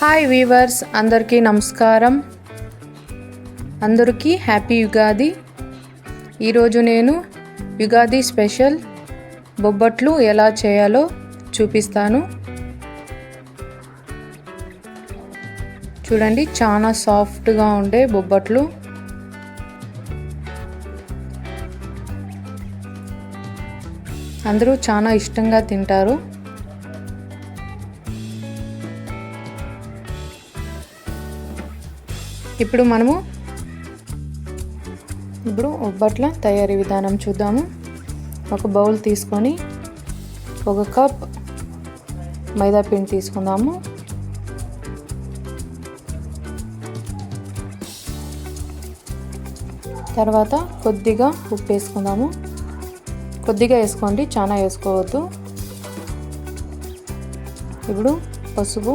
Hi weavers అందరికీ నమస్కారం. అందరికీ హ్యాపీ యుగాది. ఈరోజు నేను యుగాది స్పెషల్ బొబ్బట్లు ఎలా చేయాలో చూపిస్తాను. చూడండి చాలా సాఫ్ట్గా ఉండే బొబ్బట్లు. అందరూ చాలా ఇష్టంగా తింటారు. ఇప్పుడు మనము ఇప్పుడు ఒబ్బట్ల తయారీ విధానం చూద్దాము. ఒక బౌల్ తీసుకొని ఒక కప్ మైదా పిండి తీసుకుందాము. తర్వాత కొద్దిగా ఉప్పు వేసుకుందాము. కొద్దిగా వేసుకోండి చాలా వేసుకోవద్దు. ఇప్పుడు పసుపు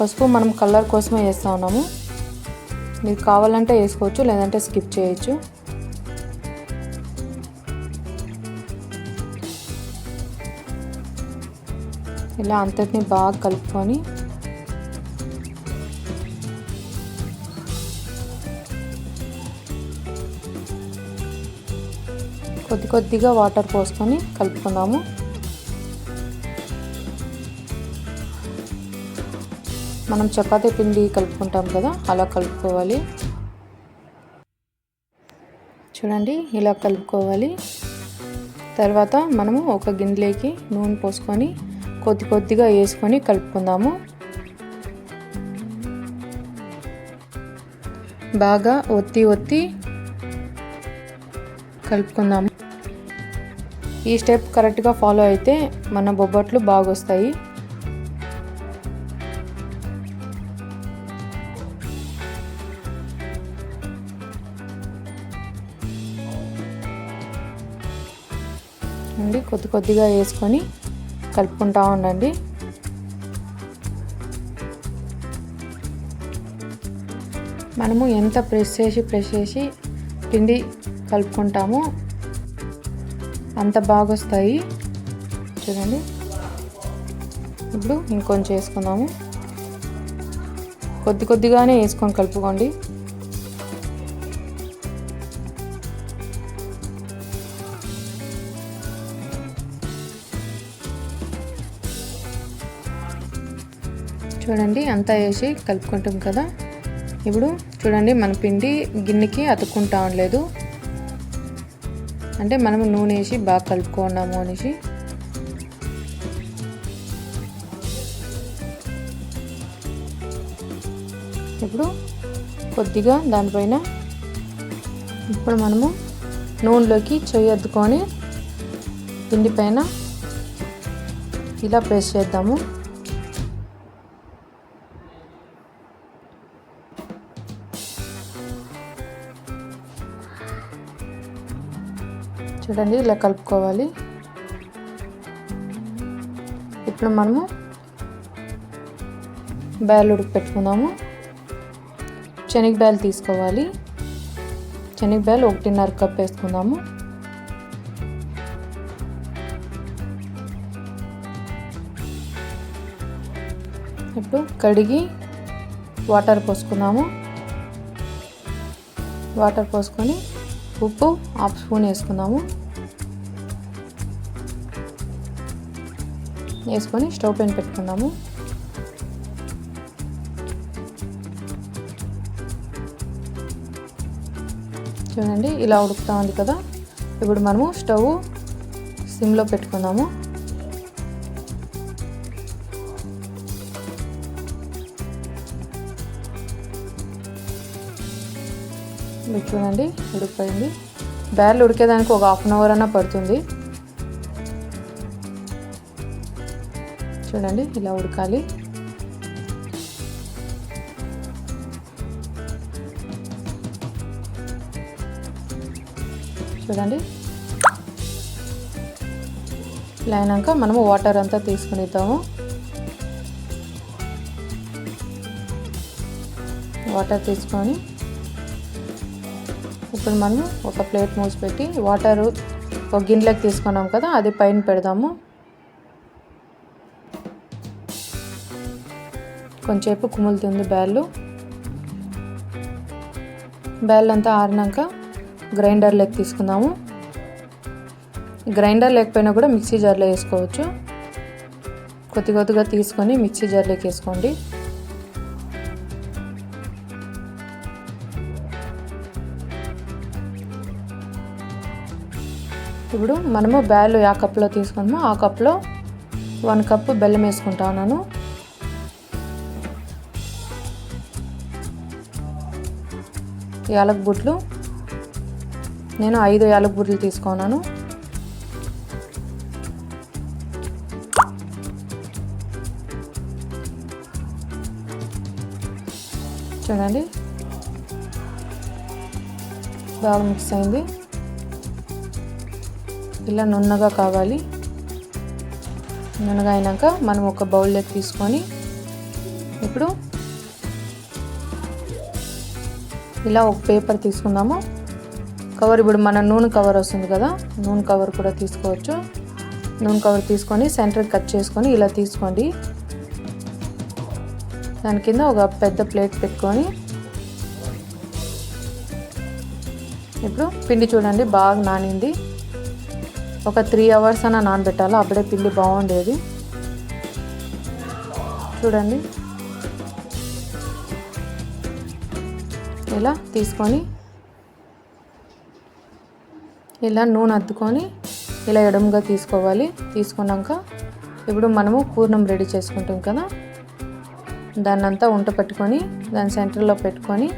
పసుపు మనం కలర్ కోసమే వేస్తూ ఉన్నాము. మీరు కావాలంటే వేసుకోవచ్చు లేదంటే స్కిప్ చేయొచ్చు. ఇలా అంతటిని బాగా కలుపుకొని కొద్ది కొద్దిగా వాటర్ పోసుకొని కలుపుకున్నాము. మనం చపాతీ పిండి కలుపుకుంటాం కదా అలా కలుపుకోవాలి. చూడండి ఇలా కలుపుకోవాలి. తర్వాత మనము ఒక గిన్నెలోకి నూనె పోసుకొని కొద్ది కొద్దిగా వేసుకొని కలుపుకుందాము. బాగా ఒత్తి ఒత్తి కలుపుకుందాము. ఈ స్టెప్ కరెక్ట్గా ఫాలో అయితే మన బొబ్బట్లు బాగా వస్తాయి అండి కొద్ది కొద్దిగా వేసుకొని కలుపుకుంటా ఉండండి. మనము ఎంత ప్రెస్ చేసి ప్రెస్ చేసి పిండి కలుపుకుంటామో అంత బాగా వస్తాయి చూడండి. ఇప్పుడు ఇంకొంచెం వేసుకుందాము. కొద్ది కొద్దిగానే వేసుకొని కలుపుకోండి. చూడండి అంతా వేసి కలుపుకుంటాం కదా. ఇప్పుడు చూడండి మన పిండి గిన్నెకి అతుక్కుంటా ఉండలేదు. అంటే మనం నూనె వేసి బాగా కలుపుకున్నాము అనేసి. ఇప్పుడు కొద్దిగా దానిపైన ఇప్పుడు మనము నూనెలోకి చెయ్యి అద్దుకొని పిండి పైన ఇలా ప్రెస్ చేద్దాము. చూడండి ఇలా కలుపుకోవాలి. ఇప్పుడు మనము బ్యాలు ఉడికి పెట్టుకుందాము. శనగ బ్యాల్ తీసుకోవాలి. శనగ బ్యాల్ ఒకటిన్నర కప్ వేసుకుందాము. ఇప్పుడు కడిగి వాటర్ పోసుకుందాము. వాటర్ పోసుకొని ఉప్పు హాఫ్ స్పూన్ వేసుకుందాము. వేసుకొని స్టవ్ పైన పెట్టుకుందాము. చూడండి ఇలా ఉడుకుతా ఉంది కదా. ఇప్పుడు మనము స్టవ్ సిమ్లో పెట్టుకుందాము. మీరు చూడండి ఉడికిపోయింది. బ్యార్లు ఉడికేదానికి ఒక హాఫ్ అన్ అవర్ అన్న పడుతుంది. చూడండి ఇలా ఉడకాలి. చూడండి. ఇలా అయినాక మనము వాటర్ అంతా తీసుకునిద్దాము. వాటర్ తీసుకొని ఇప్పుడు మనం ఒక ప్లేట్ మూసి పెట్టి వాటర్ ఒక గిన్నెలోకి తీసుకున్నాం కదా అది పైన పెడదాము. కొంచెంసేపు కుములుతుంది బ్యాళ్ళు బ్యాళ్ళు. అంతా ఆరినాక గ్రైండర్లోకి తీసుకుందాము. గ్రైండర్ లేకపోయినా కూడా మిక్సీ జార్లో వేసుకోవచ్చు. కొద్ది కొద్దిగా తీసుకొని మిక్సీ జార్లోకి వేసుకోండి. ఇప్పుడు మనము బ్యాలు ఆ కప్లో తీసుకున్నాము ఆ కప్లో వన్ కప్ బెల్లం వేసుకుంటా ఉన్నాను. యాలక్ బుట్లు నేను ఐదు యాలక్ బుట్లు తీసుకున్నాను. చూడండి. బాగా మిక్స్ అయింది. ఇలా నున్నగా కావాలి. నున్నగా అయినాక మనం ఒక బౌల్లోకి తీసుకొని ఇప్పుడు ఇలా ఒక పేపర్ తీసుకుందాము. కవర్ ఇప్పుడు మన నూనె కవర్ వస్తుంది కదా నూనె కవర్ కూడా తీసుకోవచ్చు. నూనె కవర్ తీసుకొని సెంటర్ కట్ చేసుకొని ఇలా తీసుకోండి. దాని కింద ఒక పెద్ద ప్లేట్ పెట్టుకొని ఇప్పుడు పిండి చూడండి బాగా నానింది. ఒక త్రీ అవర్స్ అన్న నానబెట్టాలి అప్పుడే పిండి బాగుండేది. చూడండి. ఇలా తీసుకొని ఇలా నూనె అద్దుకొని ఇలా ఎడముగా తీసుకోవాలి. తీసుకున్నాక ఇప్పుడు మనము పూర్ణం రెడీ చేసుకుంటాం కదా. దాన్ని అంతా ఉంట పెట్టుకొని దాని సెంటర్లో పెట్టుకొని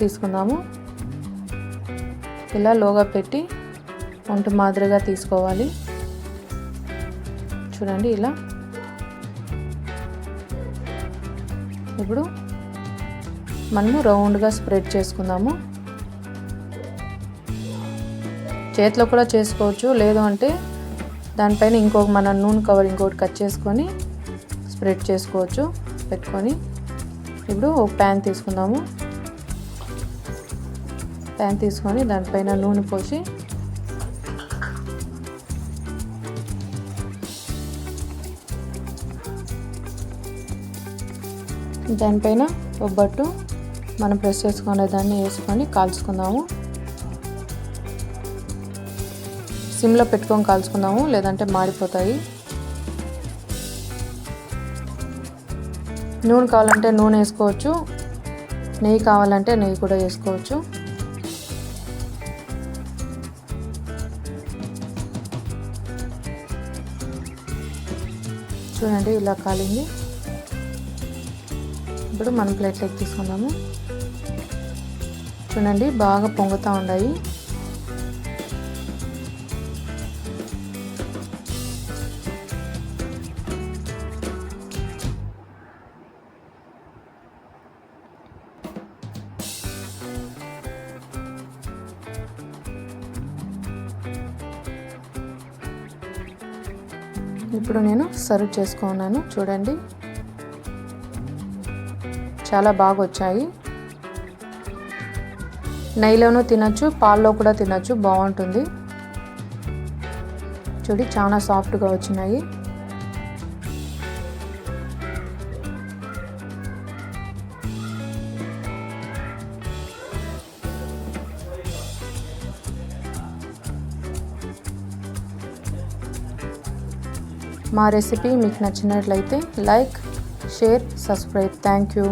తీసుకుందాము. ఇలా లోగా పెట్టి వంట మాదిరిగా తీసుకోవాలి. చూడండి ఇలా. ఇప్పుడు మనము రౌండ్గా స్ప్రెడ్ చేసుకుందాము. చేతిలో కూడా చేసుకోవచ్చు లేదు అంటే దానిపైన ఇంకొక మన నూనె కవర్ ఇంకొకటి కట్ చేసుకొని స్ప్రెడ్ చేసుకోవచ్చు పెట్టుకొని. ఇప్పుడు ఒక ప్యాన్ తీసుకుందాము. ప్యాన్ తీసుకొని దానిపైన నూనె పోసి దానిపైన బొబ్బట్టు మనం ప్రెస్ చేసుకునే దాన్ని వేసుకొని కాల్చుకుందాము. సిమ్లో పెట్టుకొని కాల్చుకుందాము లేదంటే మాడిపోతాయి. నూనె కావాలంటే నూనె వేసుకోవచ్చు. నెయ్యి కావాలంటే నెయ్యి కూడా వేసుకోవచ్చు. చూడండి ఇలా కాలింది. ఇప్పుడు మనం ప్లేట్లోకి తీసుకుందాము. చూడండి బాగా పొంగుతూ ఉన్నాయి. ఇప్పుడు నేను సర్వ్ చేసుకున్నాను చూడండి. చాలా బాగా వచ్చాయి నెయ్యిలోనూ తినచ్చు పాల్లో కూడా తినచ్చు బాగుంటుంది. చూడి చాలా సాఫ్ట్గా వచ్చినాయి. మా రెసిపీ మీకు నచ్చినట్లయితే like share subscribe. Thank you.